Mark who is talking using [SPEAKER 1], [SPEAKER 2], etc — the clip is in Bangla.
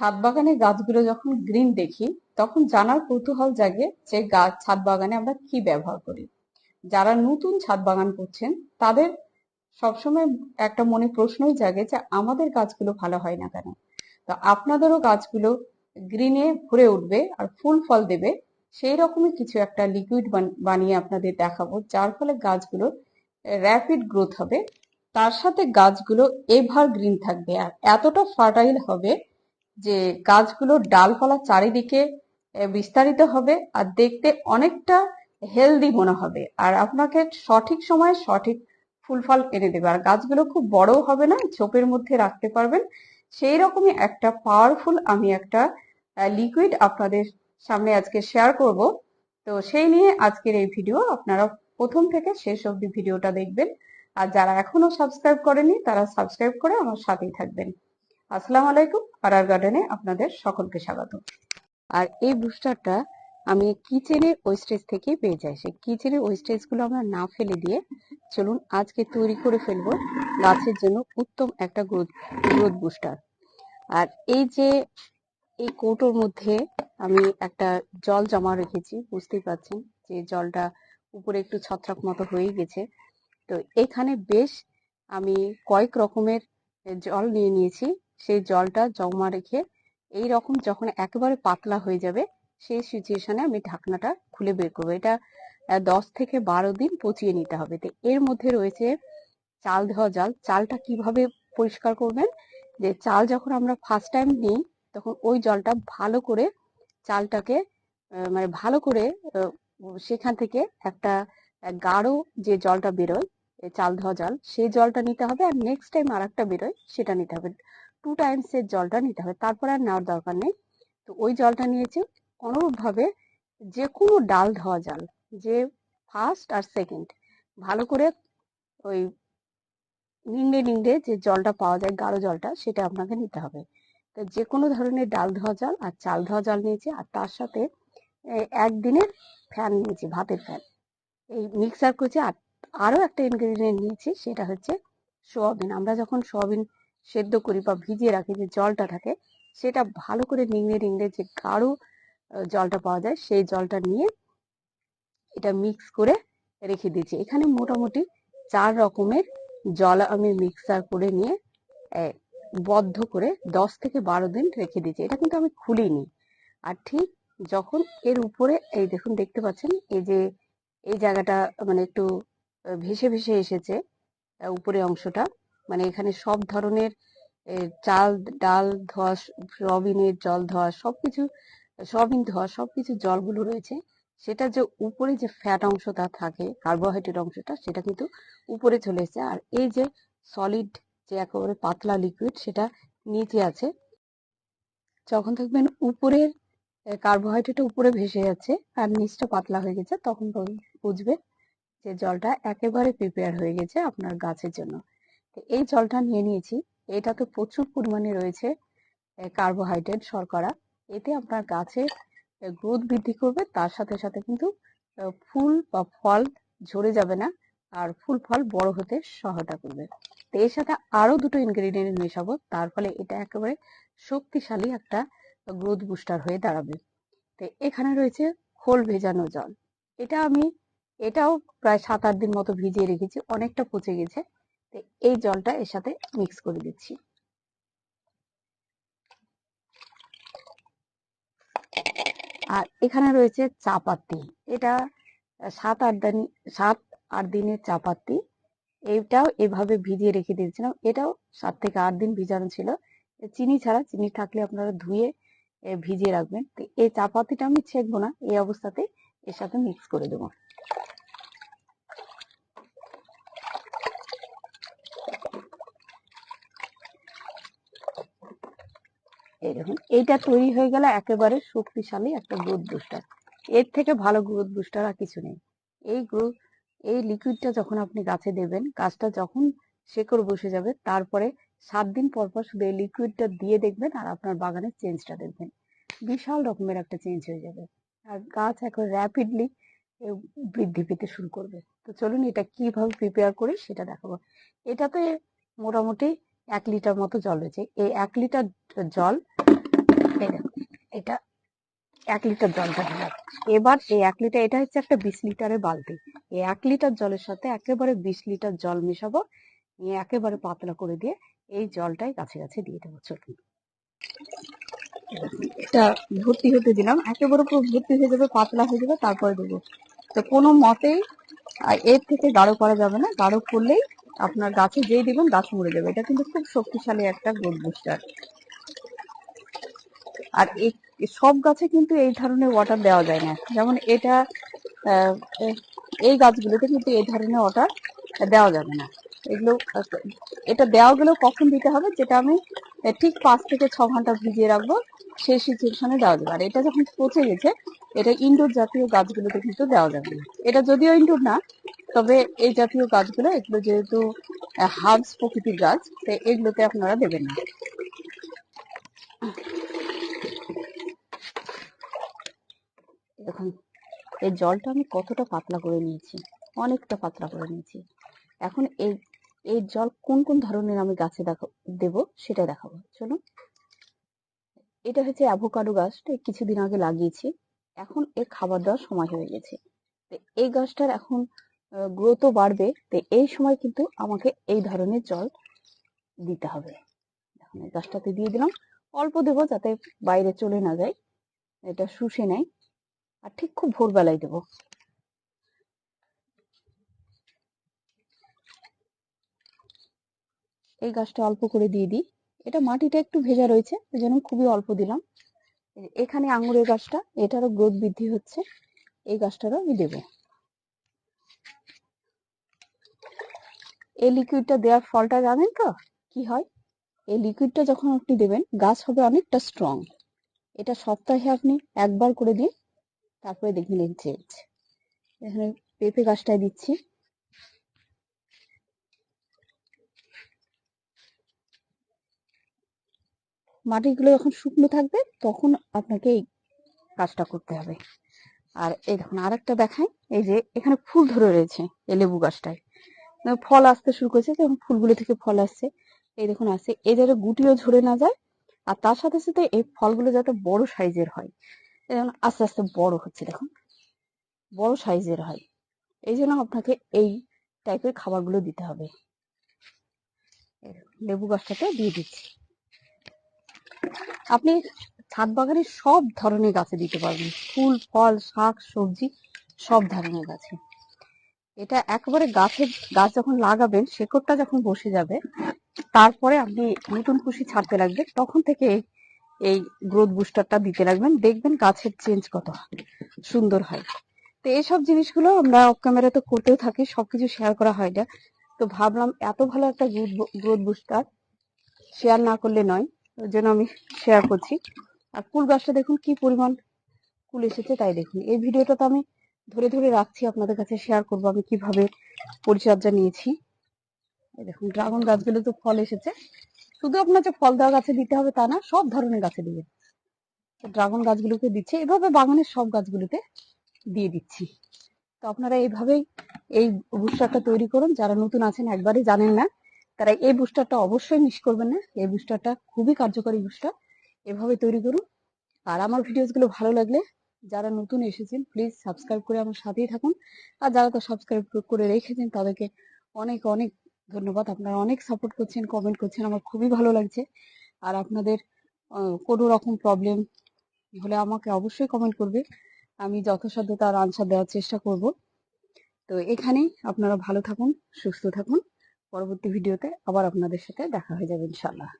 [SPEAKER 1] ছাদ বাগানে গাছগুলো যখন গ্রিন দেখি, তখন জানার কৌতূহল জাগে যে গাছ ছাদ বাগানে আমরা কি ব্যবহার করি। যারা নতুন ছাদ বাগান করছেন, তাদের সবসময় একটা মনে প্রশ্নই জাগে যে আমাদের গাছগুলো ভালো হয় না কেন? তো আপনাদেরও গাছগুলো গ্রিনে ভরে উঠবে আর ফুল ফল দেবে, সেই রকমই কিছু একটা লিকুইড বানিয়ে আপনাদের দেখাবো, যার ফলে গাছগুলো র্যাপিড গ্রোথ হবে। তার সাথে গাছগুলো এভার গ্রিন থাকবে আর এতটা ফার্টাইল হবে যে গাছগুলোর ডালপালা চারিদিকে বিস্তারিত হবে আর দেখতে অনেকটা হেলদি মনে হবে। আর আপনাকে সঠিক সময়ে সঠিক ফুল ফল এনে দেবে। আর গাছগুলো খুব বড়ও হবে না, ঝোপের মধ্যে রাখতে পারবেন। সেই রকমই একটা পাওয়ারফুল আমি একটা লিকুইড আপনাদের সামনে আজকে শেয়ার করব। তো সেই নিয়ে আজকের এই ভিডিও আপনারা প্রথম থেকে শেষ অবধি ভিডিওটা দেখবেন। আর যারা এখনও সাবস্ক্রাইব করেনি তারা সাবস্ক্রাইব করে আমার সাথেই থাকবেন। আসসালামু আলাইকুম। পাড়ার গার্ডেনে আপনাদের সকলকে স্বাগত। আর এই বুস্টারটা আমি কিচেনের ওয়েস্টেজ থেকে পেয়ে যাই। সেই কিচেনের ওয়েস্টেজগুলো আমরা না ফেলে দিয়ে চলুন আজকে তৈরি করে ফেলব গাছের জন্য উত্তম একটা গ্রোথ গ্রোথ বুস্টার আর এই যে এই কৌটোর মধ্যে আমি একটা জল জমা রেখেছি, বুঝতেই পারছেন যে জলটা উপরে একটু ছত্রাক মতো হয়ে গেছে। তো এখানে বেশ আমি কয়েক রকমের জল নিয়ে নিয়েছি। সেই জলটা জমা রেখে এই রকম যখন একেবারে পাতলা হয়ে যাবে, সেই সিচুয়েশনে আমি ঢাকনাটা খুলে বের করব। এটা দশ থেকে বারো দিন পচিয়ে নিতে হবে। তো এর মধ্যে রয়েছে চাল ধোয়া জল। চালটা কীভাবে পরিষ্কার করবেন? যে চাল যখন আমরা ফার্স্ট টাইম নিই, তখন ওই জলটা ভালো করে চালটাকে মানে ভালো করে সেখান থেকে একটা গাঢ় যে জলটা বেরোয় চাল ধোয়া জল, সেই জলটা নিতে হবে। আর নেক্সট টাইম আর একটা বেরোয়, সেটা নিতে হবে। টু টাইমস এর জলটা নিতে হবে, তারপর আর নেওয়ার দরকার নেই। তো ওই জলটা নিয়েছি অনুরূপ ভাবে যে কোনো ডাল ধোয়া জল, যে ফার্স্ট আর সেকেন্ড ভালো করে ওই নিংড়ে নিংড়ে যে জলটা পাওয়া যায়, গাঢ় জলটা, সেটা আপনাকে নিতে হবে। তো যে কোনো ধরনের ডাল ধোয়া জল আর চাল ধোয়া জল নিয়েছি, আর তার সাথে একদিনের ফ্যান নিয়েছি, ভাতের ফ্যান এই মিক্সার করেছি আর আরও একটা ইনগ্রেডিয়েন্ট নিয়েছি, সেটা হচ্ছে সোয়াবিন। আমরা যখন সোয়াবিন সেদ্ধ করি বা ভিজিয়ে রাখি যে জলটা থাকে, সেটা ভালো করে নিংড়ে নিংড়ে যে গাঢ় জলটা পাওয়া যায়, সেই জলটা নিয়ে এটা মিক্স করে রেখে দিয়েছি। এখানে মোটামুটি চার রকমের জল আমি মিক্সার করে নিয়ে বদ্ধ করে দশ থেকে বারো দিন রেখে দিয়েছি। এটা কিন্তু আমি খুলিনি। আর ঠিক যখন এর উপরে, এই দেখুন, দেখতে পাচ্ছেন, এই যে, এই জায়গাটা মানে একটু ভেসে ভেসে এসেছে উপরে অংশটা। মানে এখানে সব ধরনের চাল, ডাল ধোয়া, সয়াবিনের জল ধোয়া, সবকিছু, সয়াবিন ধোয়া, সবকিছু জলগুলো রয়েছে। সেটা যে উপরে যে ফ্যাট অংশটা থাকে কার্বোহাইড্রেট অংশটা, সেটা কিন্তু উপরে চলে এসেছে। আর এই যে সলিড যে একেবারে পাতলা লিকুইড সেটা নিচে আছে। যখন দেখবেন উপরের কার্বোহাইড্রেট উপরে ভেসে যাচ্ছে আর নিচটা পাতলা হয়ে গেছে, তখন বুঝবে যে জলটা একেবারে প্রিপেয়ার হয়ে গেছে আপনার গাছের জন্য। এই জলটা নিয়ে নিয়েছি। এটাতে প্রচুর পরিমাণে রয়েছে কার্বোহাইড্রেট শর্করা। এতে আপনার গাছের গ্রোথ বৃদ্ধি করবে, তার সাথে সাথে কিন্তু ফুল বা ফল ঝরে যাবে না, আর ফুল ফল বড় হতে সহায়তা করবে। এর সাথে আরও দুটো ইনগ্রেডিয়েন্ট মেশাবো, তার ফলে এটা একেবারে শক্তিশালী একটা গ্রোথ বুস্টার হয়ে দাঁড়াবে। তো এখানে রয়েছে খোল ভেজানো জল। এটা আমি, এটাও প্রায় সাত আট দিন মতো ভিজিয়ে রেখেছি, অনেকটা পচে গেছে। এই জলটা এর সাথে মিক্স করে দিচ্ছি। আর এখানে রয়েছে চাপাতি। এটা সাত আট দিন, সাত আট দিনের চা পাতি এইটাও এভাবে ভিজিয়ে রেখে দিয়েছিলাম। এটাও সাত থেকে আট দিন ভিজানো ছিল। চিনি ছাড়া, চিনি থাকলে আপনারা ধুয়ে ভিজিয়ে রাখবেন। এই চাপাতিটা আমি ছেঁকবো না, এই অবস্থাতে এর সাথে মিক্স করে দেবো। দেখুন এইটা তৈরি হয়ে গেলে একেবারে শক্তিশালী একটা গ্রোথ বুস্টার। এর থেকে ভালো গ্রোথ বুস্টার আর কিছু নেই। এই গ্রোথ এই লিকুইডটা যখন আপনি গাছে দেবেন, গাছটা যখন শেকড় বসে যাবে, তারপরে সাত দিন পর পর শুধু এই লিকুইডটা দিয়ে দেখবেন আর আপনার বাগানের চেঞ্জটা দেখবেন। বিশাল রকমের একটা চেঞ্জ হয়ে যাবে। আর গাছ এখন র্যাপিডলি বৃদ্ধি পেতে শুরু করবে। তো চলুন এটা কীভাবে প্রিপেয়ার করি সেটা দেখাবো। এটাতে মোটামুটি এক লিটার মতো জল রয়েছে। এই এক লিটার জল
[SPEAKER 2] এটা এক লিটার জলটা দিলাম এবার এই এক লিটার, এটা হচ্ছে একটা বিশ লিটারের বালতি। এই এক লিটার জলের সাথে একেবারে বিশ লিটার জল মেশাবো। নিয়ে একেবারে পাতলা করে দিয়ে এই জলটাই গাছে গাছে দিয়ে দেবো, চলুন।
[SPEAKER 1] এটা ভর্তি হতে দিলাম। একেবারে পুরো ভর্তি হয়ে যাবে, পাতলা হয়ে যাবে, তারপরে দেবো। তো কোনো মতেই এর থেকে গাঢ় করা যাবে না। গাঢ় করলেই আপনার গাছে যেই দিবেন, গাছ মরে যাবে। এটা কিন্তু খুব শক্তিশালী একটা গ্রোথ বুস্টার আর সব গাছে কিন্তু এই ধরনের ওয়াটার দেওয়া যায় না। যেমন এটা এই গাছগুলোতে কিন্তু এই ধরনের ওয়াটার দেওয়া যাবে না। এগুলো, এটা দেওয়া গেলেও কখন দিতে হবে, যেটা আমি ঠিক পাঁচ থেকে ছ ঘণ্টা ভিজিয়ে রাখব, সেই সিচুয়েশনে দেওয়া যাবে। আর এটা যখন পচে গেছে, এটা ইনডোর জাতীয় গাছগুলোতে কিন্তু দেওয়া যাবে না। এটা যদিও ইনডোর না তবে এই জাতীয় গাছগুলো, এগুলো যেহেতু হার্বস প্রকৃতির গাছ তো এগুলোতে আপনারা দেবেন না।
[SPEAKER 2] দেখুন, এই জলটা আমি কতটা পাতলা করে নিয়েছি, অনেকটা পাতলা করে নিয়েছি। এখন এই এই জল কোন কোন ধরনের আমি গাছে দেখো, দেব সেটা দেখাবো। চলুন। এটা হচ্ছে অ্যাভোকাডো গাছটা কিছুদিন আগে লাগিয়েছি, এখন এর খাবার দেওয়ার সময় হয়ে গেছে। এই গাছটার এখন গ্রোথও বাড়বে, তো এই সময় কিন্তু আমাকে এই ধরনের জল দিতে হবে। গাছটাতে দিয়ে দিলাম। অল্প দেবো যাতে বাইরে চলে না যায়, এটা শুষে নেয়। আর ঠিক খুব ভোরবেলায় দেবো। এই গাছটা অল্প করে দিয়ে দিই। এটা মাটিটা একটু ভেজা রয়েছে, এই জন্য খুবই অল্প দিলাম। এখানে আঙুরের গাছটা, এটারও গ্রোথ বৃদ্ধি হচ্ছে, এই গাছটারও আমি দেবো। এই লিকুইডটা দেওয়ার ফলটা জানেন তো? কি হয়? এই লিকুইডটা যখন আপনি দেবেন, গাছ হবে অনেকটা স্ট্রং এটা সপ্তাহে আপনি একবার করে দিন, তারপরে দেখবেন এর চেঞ্জ এখানে পেঁপে গাছটায় দিচ্ছি। মাটিগুলো যখন শুকনো থাকবে, তখন আপনাকে এই কাজটা করতে হবে। আর এই দেখুন আর একটা দেখায় এই যে এখানে ফুল ধরে রয়েছে, এই লেবু গাছটায়। ফল আসতে শুরু করেছে তখন ফুলগুলো থেকে ফল আসছে। এই দেখুন, আসছে। এই যাতে গুটিও ঝরে না যায়, আর তার সাথে সাথে এই ফলগুলো যাতে বড় সাইজের হয় দেখুন, আস্তে আস্তে বড় হচ্ছে, দেখুন। বড় সাইজের হয়। এই জন্য আপনাকে এই টাইপের খাবারগুলো দিতে হবে। লেবু গাছটাতে দিয়ে দিচ্ছি। আপনি ছাদ বাগানে সব ধরনের গাছে দিতে পারবেন। ফুল, ফল, শাক, সবজি, সব ধরনের গাছে। এটা একেবারে গাছের গাছ যখন লাগাবেন, শেকড়টা যখন বসে যাবে, তারপরে আপনি নতুন খুশি ছাড়তে লাগবে, তখন থেকে এই- গ্রোথ বুস্টারটা দিতে লাগবেন। দেখবেন গাছের চেঞ্জ কত সুন্দর হয়। তো এইসব জিনিসগুলো আমরা অফ ক্যামেরা তো করতেও থাকি, সবকিছু শেয়ার করা হয় না। তো ভাবলাম এত ভালো একটা গ্রোথ বুস্টার শেয়ার না করলে নয়, ওই জন্য আমি শেয়ার করছি। আর ফুল গাছটা দেখুন কি পরিমাণ ফুল এসেছে তাই দেখুন। এই ভিডিওটা তো আমি ধরে ধরে রাখছি, আপনাদের কাছে শেয়ার করব আমি কীভাবে পরিচর্যা নিয়েছি। দেখুন ড্রাগন গাছগুলো তো ফল এসেছে। শুধু আপনার যে ফল দেওয়া গাছে দিতে হবে তা না, সব ধরনের গাছে দিবেন ড্রাগন গাছগুলোকে দিচ্ছে, এভাবে বাগানের সব গাছগুলোতে দিয়ে দিচ্ছি। তো আপনারা এইভাবেই এই বুস্টারটা তৈরি করুন। যারা নতুন আছেন একবারে জানেন না, তারা এই বুস্টারটা অবশ্যই মিস করবেন না। এই বুস্টারটা খুবই কার্যকরী বুস্টার এভাবে তৈরি করুন। আর আমার ভিডিওসগুলো ভালো লাগলে যারা নতুন এসেছেন প্লিজ সাবস্ক্রাইব করে আমার সাথেই থাকুন। আর যারা তো সাবস্ক্রাইব করে রেখেছেন, তাদেরকে অনেক অনেক ধন্যবাদ। আপনারা অনেক সাপোর্ট করছেন কমেন্ট করছেন, আমার খুবই ভালো লাগছে। আর আপনাদের কোনো রকম প্রবলেম হলে আমাকে অবশ্যই কমেন্ট করবে। আমি যথাসাধ্য তার আনসার দেওয়ার চেষ্টা করব। তো এখানেই আপনারা ভালো থাকুন, সুস্থ থাকুন। পরবর্তী ভিডিওতে আবার আপনাদের সাথে দেখা হয়ে যাবে ইনশাল্লাহ